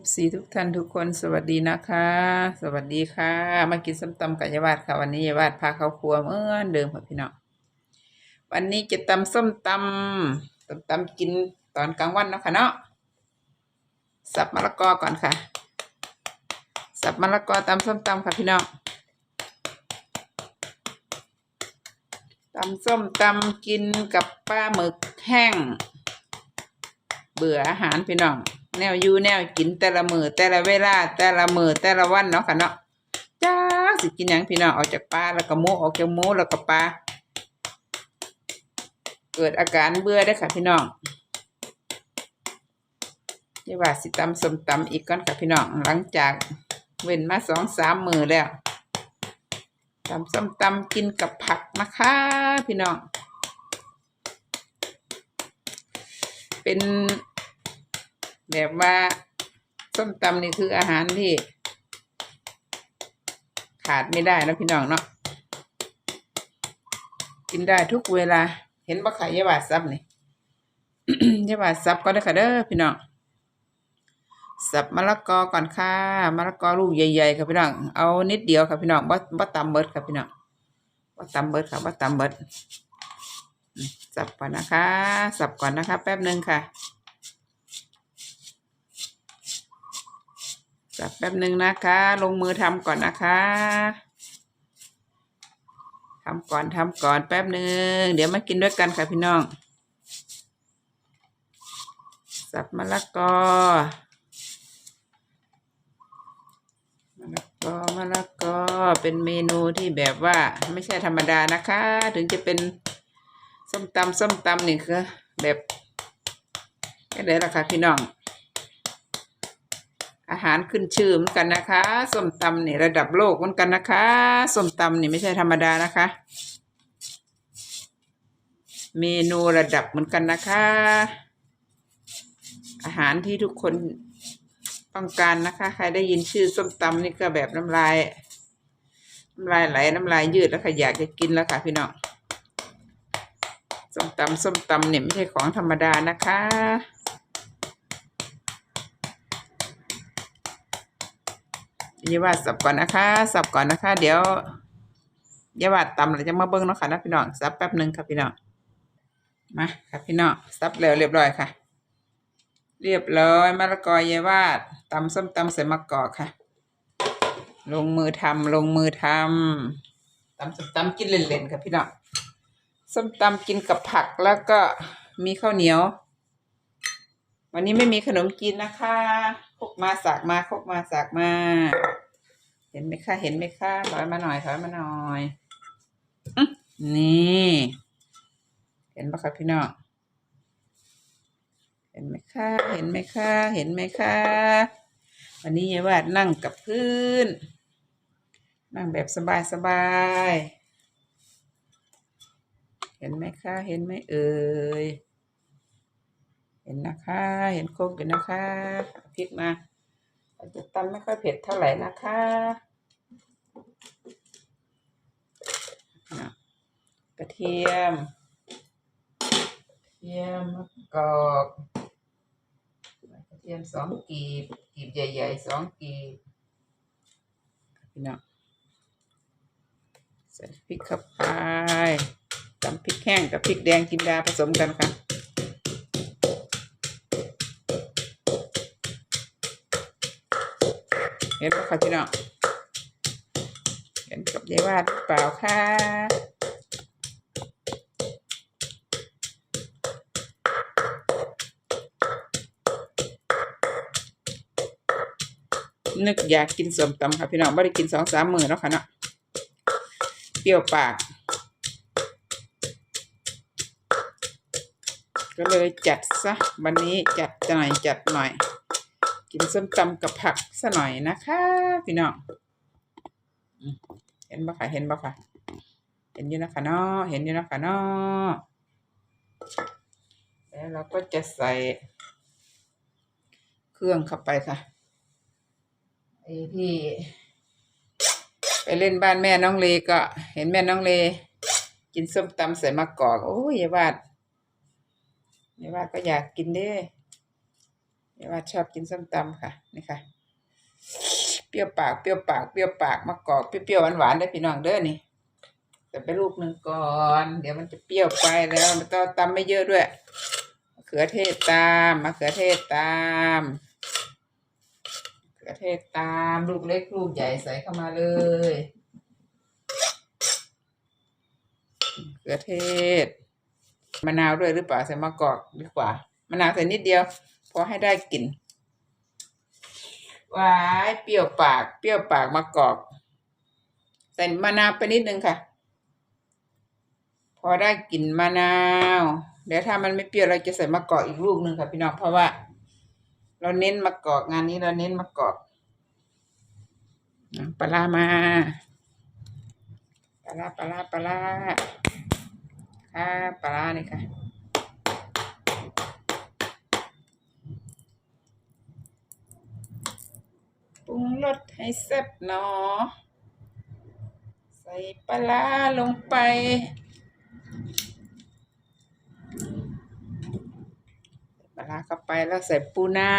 FC ทุกท่านทุกคนสวัสดีนะคะ สวัสดีค่ะ มากินส้มตำกับยายวาดค่ะ วันนี้ยายวาดพาเขาครัวเหมือนเดิมค่ะพี่น้องวันนี้จะตำส้มตำส้มตำกินตอนกลางวันเนาะค่ะเนาะสับมะละกอก่อนค่ะ สับมะละกอตำส้มตำค่ะพี่น้องตำส้มตำกินกับปลาหมึกแห้ง เบื่ออาหารพี่น้อง แนวอยู่แนวกินแต่ละมือแต่ละเวลา แต่ละมือแต่ละวันเนาะค่ะเนาะจ้าสิกินยังพี่น้องออกจากปลาแล้วก็หมูออกจากหมูแล้วก็ปลาเกิดอาการเบื่อได้ค่ะพี่น้องเดี๋ยวว่าสิตำสมตำอีกก่อนค่ะพี่น้องหลังจากเว้นมาสองสามมือแล้วตำส้มตำกินกับผักนะคะ พี่น้อง เป็น แบบว่าส้มตำนี่คืออาหารที่ ขาดไม่ได้นะพี่น้องเนาะกินได้ทุกเวลา เห็นบ่ขายยาบาดซับนี่ยาบาดซับก็ได้ค่ะเด้อพี่น้องสับมะละกอก่อนค่ะมะละกอลูกใหญ่ๆค่ะพี่น้องเอานิดเดียวค่ะพี่น้องบ่บ่ตำเบิดค่ะพี่น้องบ่ตำเบิดค่ะบ่ตำเบิดสับก่อนนะคะ สับก่อนนะคะ แป๊บหนึ่งค่ะ สับแป๊บหนึ่งนะคะ ลงมือทำก่อนนะคะทำก่อนทำก่อนแป๊บหนึ่งเดี๋ยวมากินด้วยกันค่ะพี่น้อง สับมะละกอมะละกอมะละกอเป็นเมนูที่แบบว่าไม่ใช่ธรรมดานะคะ ถึงจะเป็นส้มตำส้มตำนี่คือแบบแค่ไหนล่ะค่ะพี่น้อง อาหารขึ้นชื่อเหมือนกันนะคะส้มตำนี่ระดับโลกเหมือนกันนะคะส้มตำนี่ไม่ใช่ธรรมดานะคะ เมนูระดับเหมือนกันนะคะ อาหารที่ทุกคนต้องการนะคะ ใครได้ยินชื่อส้มตำนี่ก็แบบน้ำลายน้ำลายไหลน้ำลายยืดแล้วค่ะอยากจะกินแล้วค่ะพี่น้องส้มตำส้มตำเนี่ยไม่ใช่ของธรรมดานะคะ ยาวาดสับก่อนนะคะ สับก่อนนะคะ เดี๋ยวยาวาดตำเราจะมาเบิ้งเนาะค่ะนะพี่น้องสับแป๊บหนึ่งค่ะพี่น้องมาค่ะพี่น้องสับแล้วเรียบร้อยค่ะ เรียบร้อยมะละกอยายวาดตำส้มตำใส่มะกอกค่ะ ลงมือทำลงมือทำตำส้มตำกินเล่นๆค่ะพี่น้องส้มตำกินกับผักแล้วก็มีข้าวเหนียว วันนี้ไม่มีขนมกินนะคะคกมาสากมาคกมาสากมา เห็นไหมคะเห็นไหมคะถอยมาหน่อยถอยมาหน่อยอนี่ เห็นปะคะพี่น้องเห็นไหมคะเห็นไหมคะเห็นไหมคะวันนี้ยายวาดนั่งกับพื้น นั่งแบบสบายสบายเห็นไหมคะเห็นไหมเอ่ย เห็นนะคะ เห็นโคกอยู่นะคะพริกมาอาจจะตำไม่ค่อยเผ็ดเท่าไหร่นะคะนะกระเทียมกระเทียมมะกอกกระเทียมสองกีบกีบใหญ่ๆสองกีบพี่น้องใส่พริกเข้าไปตำพริกแห้งกับพริกแดงจินดาผสมกันค่ะ ห็นปะคะพี่น้องเห็นกับยายวาดเปล่าคะนึกอยากกินสมตำค่ะพี่น้องไม่ได้กินสองสามมือแล้วค่ะเนาะเปรี้ยวปาก ก็เลยจัดซะวันนี้จัดหน่อยจัดหน่อย กินส้มตำกับผักซะหน่อยนะคะพี่น้องอืมเห็นปะคะเห็นปะคะเห็นอยู่นะคะเนาะเห็นอยู่นะคะเนาะแล้วเราก็จะใส่ เครื่องเข้าไปค่ะไอ้ที่ไปเล่นบ้านแม่น้องเลก็เห็นแม่น้องเล กินส้มตำใส่มะกอกโอ้ยอย่าวาดอย่าวาดก็อยากกินเด้ ยอย่ว่าชอบกินส้มตำค่ะนี่ค่ะ เปรี้ยวปากเปรี้ยวปากเปรี้ยวปากมะกอกเปรี้ยวๆหวานๆได้พี่น้องเด้อนี่แต่ไปลูกหนึ่งก่อน เดี๋ยวมันจะเปรี้ยวไปแล้วมันต้องตำไม่เยอะด้วยมะเขือเทศตามมะเขือเทศตามมะเขือเทศตามลูกเล็กลูกใหญ่ใส่เข้ามาเลยมะเขือเทศมะนาวด้วยหรือเปล่าใส่มะกอกดีกว่ามะนาวใส่นิดเดียว พอให้ได้กลิ่นหวายเปรี้ยวปาก เปรี้ยวปากมะกอกใส่มะนาวไปนิดนึงค่ะ พอได้กลิ่นมะนาวเดี๋ยวถ้ามันไม่เปรี้ยวเราจะใส่มะกอกอีกลูกหนึ่งค่ะพี่น้องเพราะว่า เราเน้นมะกอกงานนี้เราเน้นมะกอกปลามาปลาปลาปลาค่ะปลาร้านี่ค่ะ ปรุงรสให้แซ่บหนอ ใส่ปลาลงไป ปลาร้าเข้าไปแล้วใส่ปูนา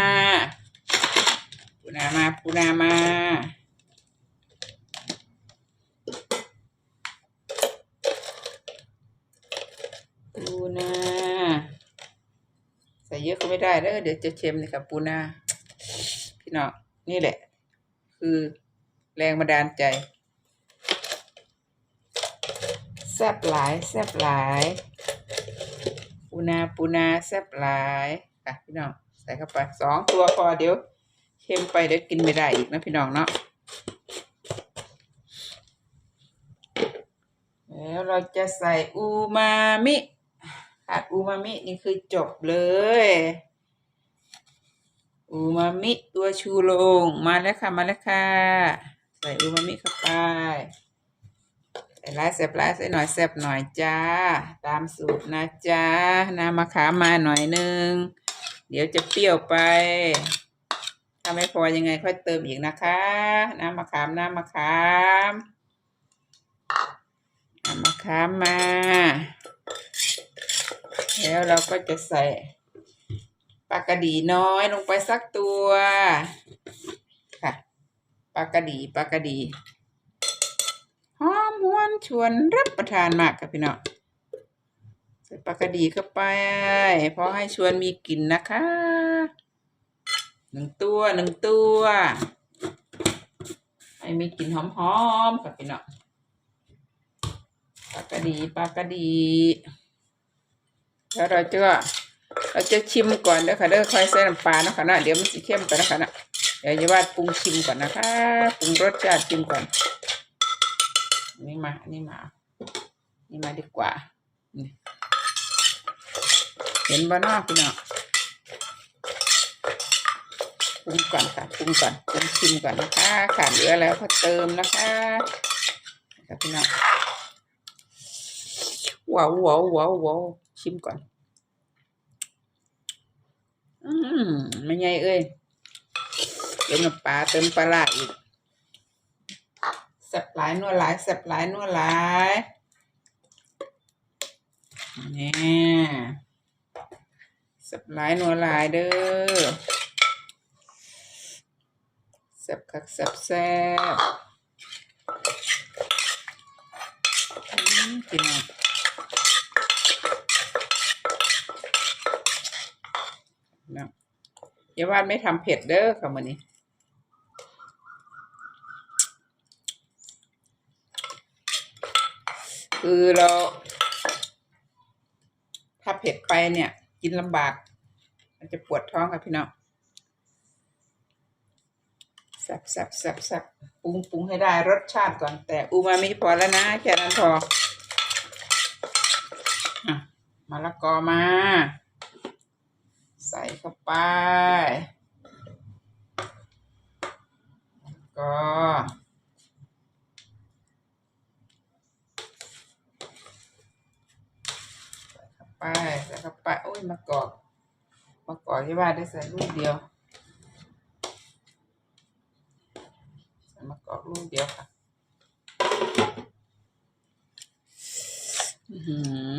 ปูนามาปูนามาปูนาใส่เยอะก็ไม่ได้เด้อเดี๋ยวจะเค็มเลยค่ะปูนาพี่น้องนี่แหละ คือแรงบันดาลใจ แซ่บหลาย แซ่บหลาย ปูนาปูนาแซ่บหลายค่ะพี่น้องใส่เข้าไปสองตัวพอเดี๋ยวเค็มไปเดี๋ยวกินไม่ได้อีกนะพี่น้องเนาะแล้วเราจะใส่อูมามิขาดอูมามินี่คือจบเลย อูมามิตัวชูโรงมาแล้วค่ะ มาแล้วค่ะ ใส่อูมามิเข้าไป ใส่ลายแซบลายใส่หน่อยแซบหน่อยจ้า ตามสูตรนะจ้าน้ำมะขามมาหน่อยนึง เดี๋ยวจะเปรี้ยวไป ถ้าไม่พอยังไงค่อยเติมอีกนะคะ น้ำมะขามน้ำมะขามน้ำมะขามมา แล้วเราก็จะใส่ ลากระดีน้อยลงไปสักตัวค่ะปลากระดีปลากระดีหอมหวนชวนรับประทานมากค่ะพี่น้องใส่ปลากระดีเข้าไปเพราะให้ชวนมีกลิ่นนะคะหนึ่งตัวหนึ่งตัวให้มีกลิ่นหอมๆค่ะพี่น้องปลากระดีปลากระดีแล้วเราจะ เราจะชิมก่อนเด้อค่ะเด้อค่อยใส่น้ำปลาเนาะค่ะนาะเดี๋ยวมันสิเข้มไปนะคะนะเดี๋ยวจะวาปรุงชิมก่อนนะคะปรุงรสชาติชิมก่อนนี่มานนี้มา นี่มาดีกว่าเห็นบ้านอกพี่น้องปรุงก่อนค่ะปรุงก่อนปรุงชิมก่อนนะคะขาดเหลือแล้วก็เติมนะคะค่ะพี่น้องว้าวว้าวว้าวว้าวชิมก่อน อืมไม่ไงเอ้ยเติมน้ำปลาเติมปลาร้าอีกแซ่บหลายนัวหลายแซ่บหลายนัวหลายนี่แซ่บหลายนัวหลายเด้อแซ่บคักแซ่บแซ่บกินอะอ ยาว่าไม่ทำเผ็ดเด้อค่ะมื้อนี้คือเราถ้าเผ็ดไปเนี่ย กินลำบาก มันจะปวดท้องค่ะพี่น้องแซ่บแซ่บแซ่บแซ่บปรุงปรุงให้ได้รสชาติก่อน แต่อูมามิพอแล้วนะแค่นั้นพออะมะละกอมา เข้าไป ก็ไปใส่เข้าไปโอ้ยมะกอกมะกอกที่ว่าได้ใส่ลูกเดียวใส่มะกอกลูกเดียวค่ะอือหือ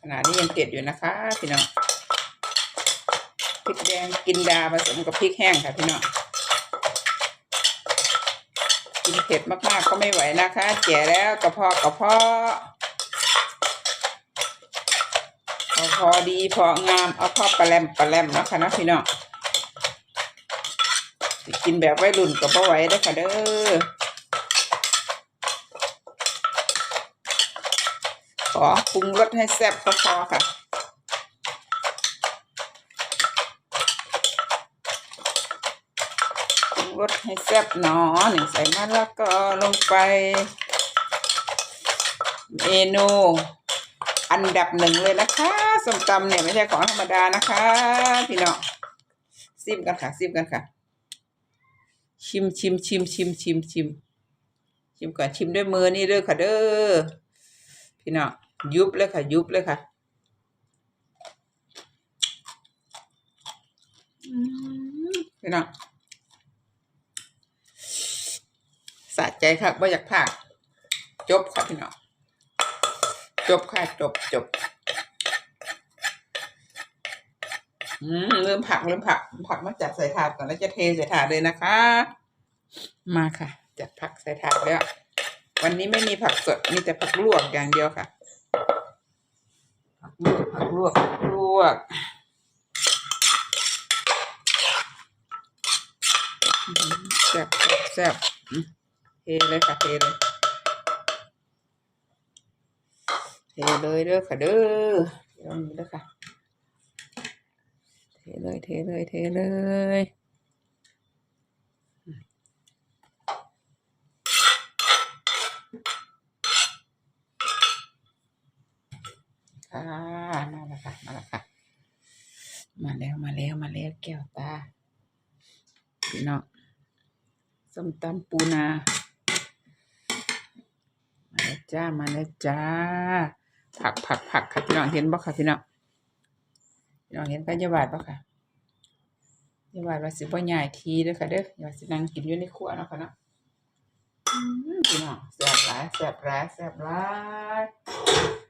ขนาดนี้ยังเผ็ดอยู่นะคะ พี่น้อง ริกแดงกินดาผสมกับพริกแห้งค่ะพี่น้องกินเผ็ดมากๆก็ไม่ไหวนะคะแก่แล้วกระเพาะกระเพาะเอาพอดีพองามเอาพอปลาแรมปลาแรมนะคะนะพี่น้องกินแบบไวัยรุ่นก็บ่ไหวเด้ค่ะเด้อขอปรุงรสให้แซ่บก็พอค่ะ ป รุงรสให้แซ่บหนอหนึ่งใส่มะละกอลงไป เมนูอันดับหนึ่งเลยนะคะส้มตำเนี่ยไม่ใช่ของธรรมดานะคะ พี่น้องซิมกันค่ะซิมกันค่ะ ชิมชิมชิมชิมชิมชิมชิมก่อนชิมด้วยมือนี่เด้อค่ะเด้อพี่น้องยุบเลยค่ะ ยุบเลยค่ะอืมพี่น้อง สะใจค่ะว่าอยากพากจบค่ะพี่น้องจบค่ะจบจบอืมเริ่มผักเริ่มผักผักมาจัดใส่ถาดก่อนแล้วจะเทใส่ถาดเลยนะคะ มาค่ะ จัดผักใส่ถาดแล้ว วันนี้ไม่มีผักสดมีแต่ผักลวกอย่างเดียวค่ะ ผักลวกผักลวกลวกแซ่บแซ่บแซ่บ เทเลยค่ะเทเลยเทเลยเด้อค่ะเด้อเดี๋ยวนี้เด้อค่ะเทเลยเทเลยเทเลยค่ะมาแล้วค่ะมาแล้วค่ะมาแล้วมาแล้วมาแล้วแก้วตาพี่น้องส้มตำปูนา มาแล้วจ้ามาแล้วจ้า ผักผักผักค่ะพี่น้องเห็นบ่ค่ะพี่น้องพี่น้องเห็นก็อยาบาดบ่ค่ะยาบาดว่าสิบ่ใหญ่ทีเด้อค่ะเด้ออย่าสินั่งกินอยู่ในครัวเนาะค่ะเนาะอืมพี่น้องแซ่บหลายแซ่บหลายแซ่บหลาย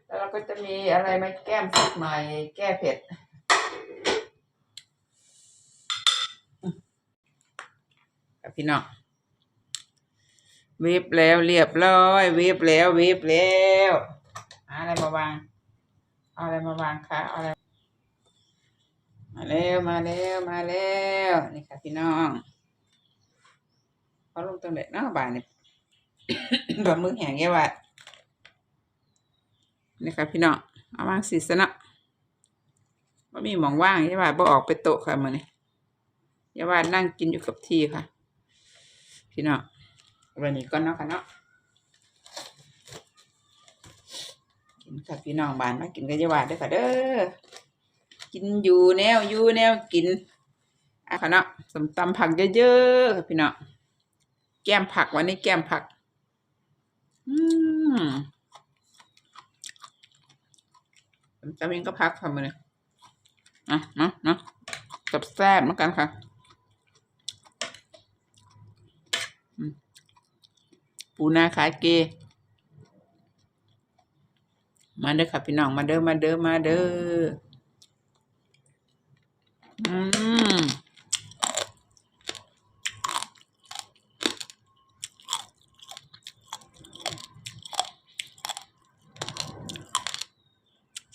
แล้วเราก็จะมีอะไรมาแก้มสักหน่อยแก้เผ็ดค่ะพี่น้อง วฟแล้วเรียบร้อยเวฟแล้วเวฟแล้วหาอะไรมาวางเอาอะไรมาวางคะเอาอะไรมาแล้วมาแล้วมาแล้วนี่ค่ะพี่น้องเอาลงตรงไหนเนาะบานนี่แบบมือแห้งแย่วัดนี่ค่ะพี่น้องเอาวางสีสนะว่ามีหมองว่างแย่วัดบ่ออกไปโต๊ะค่ะมือนี่แย่วัดนั่งกินอยู่กับที่ค่ะ พี่น้อง วันนี้ก็เนาะค่ะเนาะกินค่ะพี่น้องบ้านมากินกันยาวาดด้อค่ะเด้อกินอยู่แนวอยู่แนวกินอะค่ะเนาะสมตำผักเยอะๆค่ะพี่น้องแก้มผักวันนี้แก้มผัก อืมสมตำเองก็พักค่ะมือนี้อะเนาะนะกับแซ่บเหมือนกันค่ะ ปูนาขาเก มาเด้อค่ะพี่น้องมาเด้อมาเด้อมาเด้ออืม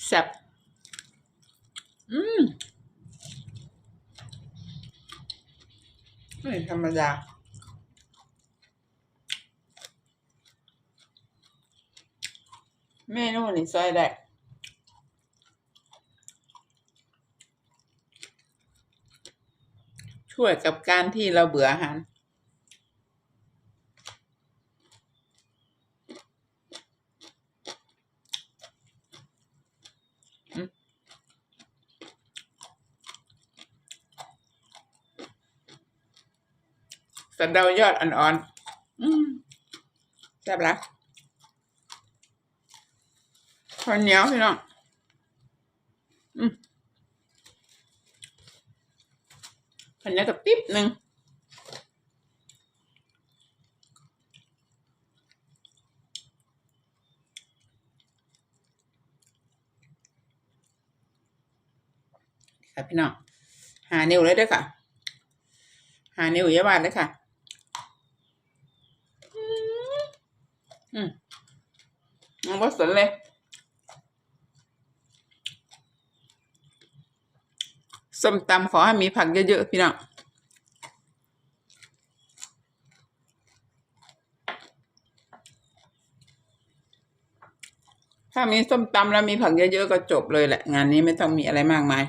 แซ่บอืมไม่ธรรมดา เมนูนี่ซอยได้ช่วยกับการที่เราเบื่ออาหารอืมสะเดายอดอ่อนๆอืมแซ่บละ ข้าวเหนียวพี่น้องอืมข้าวเหนียวกับปิ๊บหนึ่งค่ะพี่น้องหหานิ้วเลยด้อค่ะ หานิ้วเยาบาดเลยค่ะ อืมมันก็สนเลย ส้มตำขอให้มีผักเยอะๆพี่น้องถ้ามีส้มตำแล้วมีผักเยอะๆก็จบเลยแหละ งานนี้ไม่ต้องมีอะไรมากมาย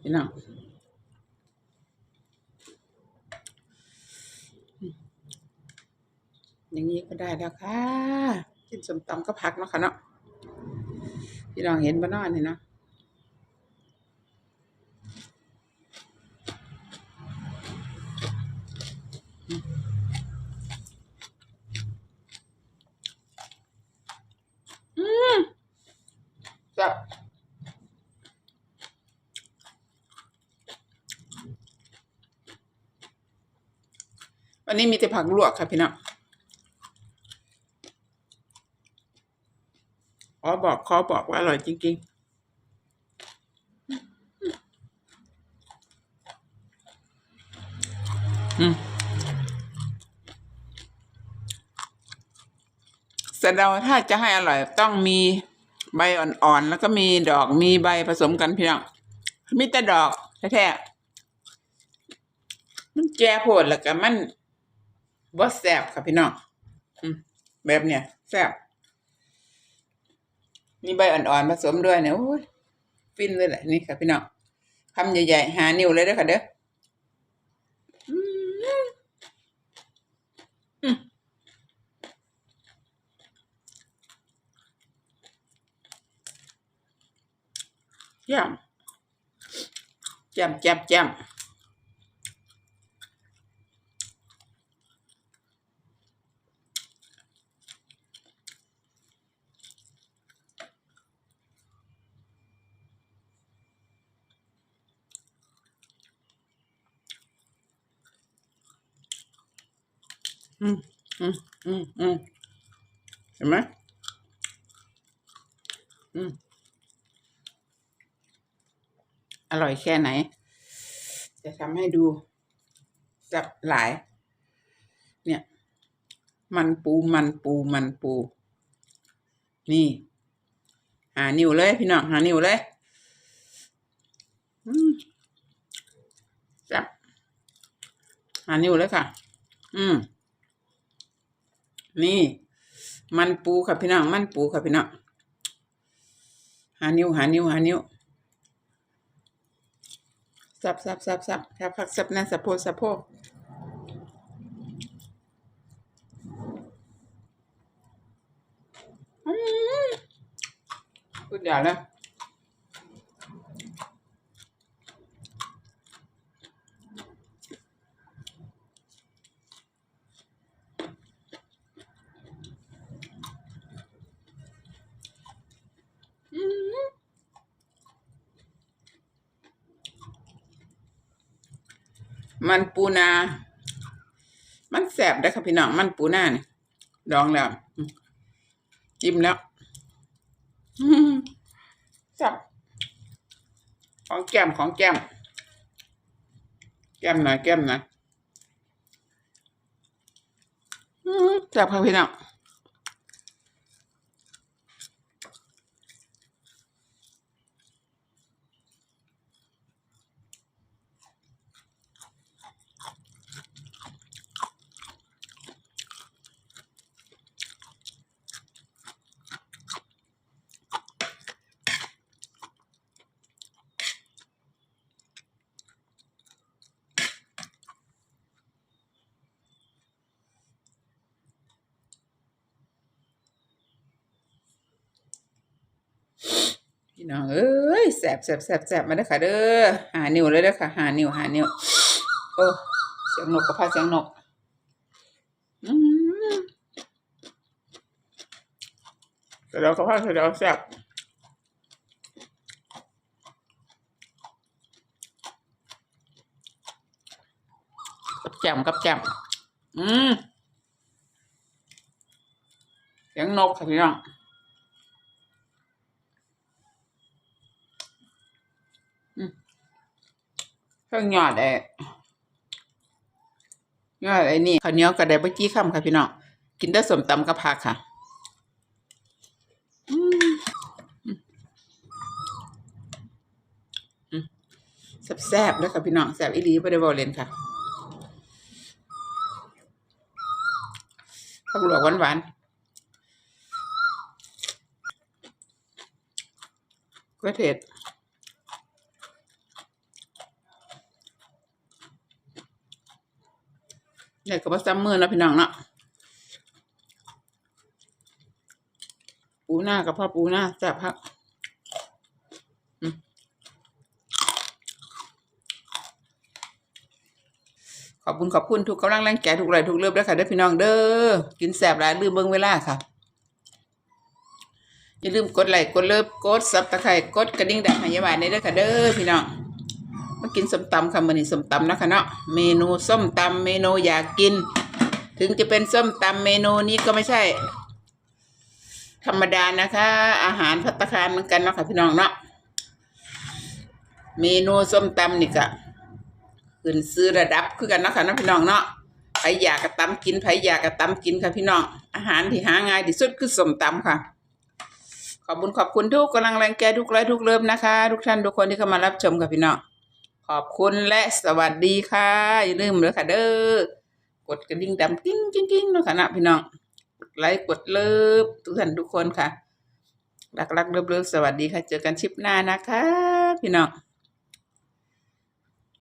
พี่น้องอืมอย่างนี้ก็ได้แล้วค่ะกินส้มตำก็พักเนาะค่ะเนาะ พี่น้องเห็นบ้านนอนนี่เนาะจ้ะวันนี้มีแต่ผักลวกค่ะพี่น้อง ขอบอกขอบอกว่าอร่อยจริง ๆ อืมสะเดาถ้าจะให้อร่อยต้องมีใบอ่อนๆ แล้วก็มีดอกมีใบผสมกันพี่น้องมีแต่ดอกแท้ๆมันแก่โพดแล้วก็มันบ่แซ่บค่ะพี่น้องแบบเนี้ยแซ่บ มีใบอ่อนๆผสมด้วยเนี่ยโอ้ยฟินเลยแหละนี่ค่ะพี่น้องคำใหญ่ๆหานิ้วเลยเด้อค่ะเด้ออืมอืมแจ่มแจ่มแจ่มแจ่มอืม อืมอืมอืมเห็นไหมอืมอร่อยแค่ไหน จะทำให้ดูสับหลาย เนี่ย มันปูมันปูมันปู นี่ หานิ้วเลยพี่น้องหานิ้วเลยอืมจับหานิ้วเลยค่ะ อืม นี่ มันปูค่ะพี่น้อง มันปูค่ะพี่น้อง หานิ้วหานิ้วหานิ้วสับสับสับสับสับผักสับนั่นสับโพสับโพอืมพูดย่าเลยอืม มันปูนา มันแสบได้ค่ะพี่น้อง มันปูนาเนี่ยดองแล้วจิ้มแล้วจับของแก้มของแก้ม แก้มหน่อยแก้มหน่อยจับค่ะพี่น้อง พี่น้องเอ้ยแสบแสบแสบแสบมาเด้อค่ะ เด้อหานิ้วเลยเด้อค่ะ หานิ้วหานิ้วโอ้เสียงนกกับพาเสียงนกอืมเดี๋ยวกับพาเดี๋ยวแสบแจ่มกับแจ่มอืมเสียงนกค่ะพี่น้อง เครื่องยอดไอ้ยอดไอ้นี่ข้าวเหนียวกับได้บะจี้คำค่ะพี่น้องกินได้สมตำกับผักค่ะอืมแซ่บๆแล้วค่ะพี่น้องแซ่บอีหลีไม่ได้บอเลนค่ะข้าวหลวกหวานๆก็เทศ เด็กก็บ่ซ้ำมือนะพี่น้องเนาะปูหน้ากับพ่อปูหน้าแซ่บครับขอบคุณขอบคุณทุกกำลังแรงใจทุกไรทุกเลือบด้วยค่ะเด้อพี่น้องเด้อกินแซ่บหลายลืมเบิ่งเวลาค่ะ อย่าลืมกดไลค์กดเลิฟกดซับตะไคร่กดกระดิ่งดังให้ยายหวานในเด้อค่ะเด้อพี่น้อง มากินส้มตำค่ะมื้อนี้ส้มตำนะคะเนาะเมนูส้มตำเมนูอยากกิน ถึงจะเป็นส้มตำเมนูนี้ก็ไม่ใช่ ธรรมดานะคะ อาหารพัตตาคารเหมือนกันเนาะค่ะพี่น้องเนาะเมนูส้มตำนี่ก็ขึ้นซื้อระดับคือกันเนาะค่ะนะพี่น้องเนาะใครอยากกระตำกินใครอยากกระตำกินค่ะพี่น้อง อาหารที่หาง่ายที่สุดคือส้มตำค่ะขอบคุณขอบคุณทุกกำลังแรงใจทุกไลค์ทุกเลิฟนะคะ ทุกท่านทุกคนที่เข้ามารับชมค่ะพี่น้อง ขอบคุณและสวัสดีค่ะ อย่าลืมเลยค่ะเด้อกดกระดิ่งดำกิ้งกิ้งกิ้งเนาะค่ะนะพี่น้องกดไลค์กดเลิฟทุกท่านทุกคนค่ะรักรักเลิฟเลิฟสวัสดีค่ะ เจอกันชิปหน้านะคะ พี่น้อง